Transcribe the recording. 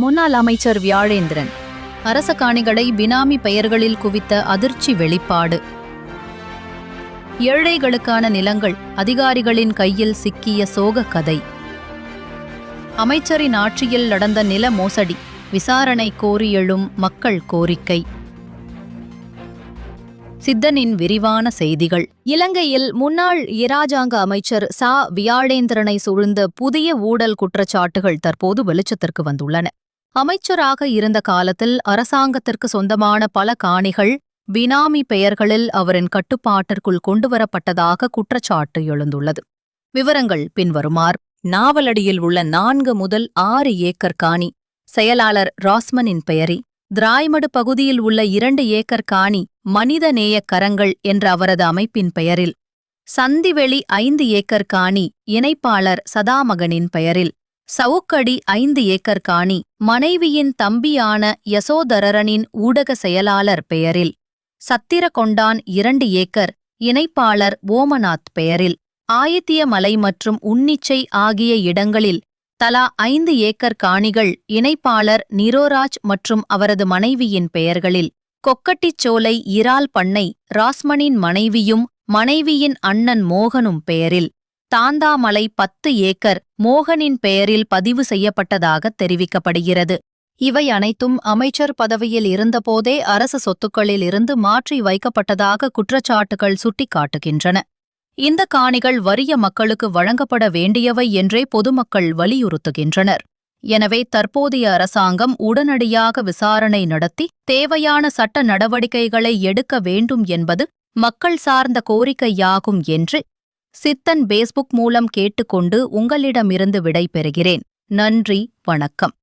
முன்னாள் அமைச்சர் வியாழேந்திரன். அரச காணிகளை பினாமி பெயர்களில் குவித்த அதிர்ச்சி வெளிப்பாடு. ஏழைகளுக்கான நிலங்கள் அதிகாரிகளின் கையில் சிக்கிய சோக கதை. அமைச்சரின் ஆட்சியில் நடந்த நில மோசடி விசாரணை கோரி எழும் மக்கள் கோரிக்கை. சித்தனின் விரிவான செய்திகள். இலங்கையில் முன்னாள் இராஜாங்க அமைச்சர் சா. வியாழேந்திரனை சூழ்ந்த புதிய ஊழல் குற்றச்சாட்டுகள் தற்போது வெளிச்சத்திற்கு வந்துள்ளன. அமைச்சராக இருந்த காலத்தில் அரசாங்கத்திற்கு சொந்தமான பல காணிகள் பினாமி பெயர்களில் அவரின் கட்டுப்பாட்டிற்குள் கொண்டுவரப்பட்டதாக குற்றச்சாட்டு எழுந்துள்ளது. விவரங்கள் பின்வருமார். நாவலடியில் உள்ள நான்கு முதல் ஆறு ஏக்கர் காணி செயலாளர் ராஸ்மனின் பெயரி. திராய்மடு பகுதியில் உள்ள இரண்டு ஏக்கர் காணி மனிதநேய கரங்கள் என்ற அவரது அமைப்பின் பெயரில். சந்திவெளி ஐந்து ஏக்கர் காணி இணைப்பாளர் சதாமகனின் பெயரில். சவுக்கடி ஐந்து ஏக்கர் காணி மனைவியின் தம்பியான யசோதரரனின் ஊடக செயலாளர் பெயரில். சத்திரகொண்டான் இரண்டு ஏக்கர் இணைப்பாளர் ஓமநாத் பெயரில். ஆயத்தியமலை மற்றும் உன்னிச்சை ஆகிய இடங்களில் தலா ஐந்து ஏக்கர் காணிகள் இணைப்பாளர் நிரோராஜ் மற்றும் அவரது மனைவியின் பெயர்களில். கொக்கட்டிச்சோலை இறால் பண்ணை ராஸ்மனின் மனைவியும் மனைவியின் அண்ணன் மோகனும் பெயரில். தாந்தாமலை பத்து ஏக்கர் மோகனின் பெயரில் பதிவு செய்யப்பட்டதாக தெரிவிக்கப்படுகிறது. இவை அனைத்தும் அமைச்சர் பதவியில் இருந்தபோதே அரசு சொத்துக்களில் இருந்து மாற்றி வைக்கப்பட்டதாக குற்றச்சாட்டுகள் சுட்டிக்காட்டுகின்றன. இந்த காணிகள் வறிய மக்களுக்கு வழங்கப்பட வேண்டியவை என்றே பொதுமக்கள் வலியுறுத்துகின்றனர். எனவே தற்போதைய அரசாங்கம் உடனடியாக விசாரணை நடத்தி தேவையான சட்ட நடவடிக்கைகளை எடுக்க வேண்டும் என்பது மக்கள் சார்ந்த கோரிக்கையாகும் என்று சித்தன் பேஸ்புக் மூலம் கேட்டுக்கொண்டு உங்களிடமிருந்து விடை பெறுகிறேன் நன்றி வணக்கம்.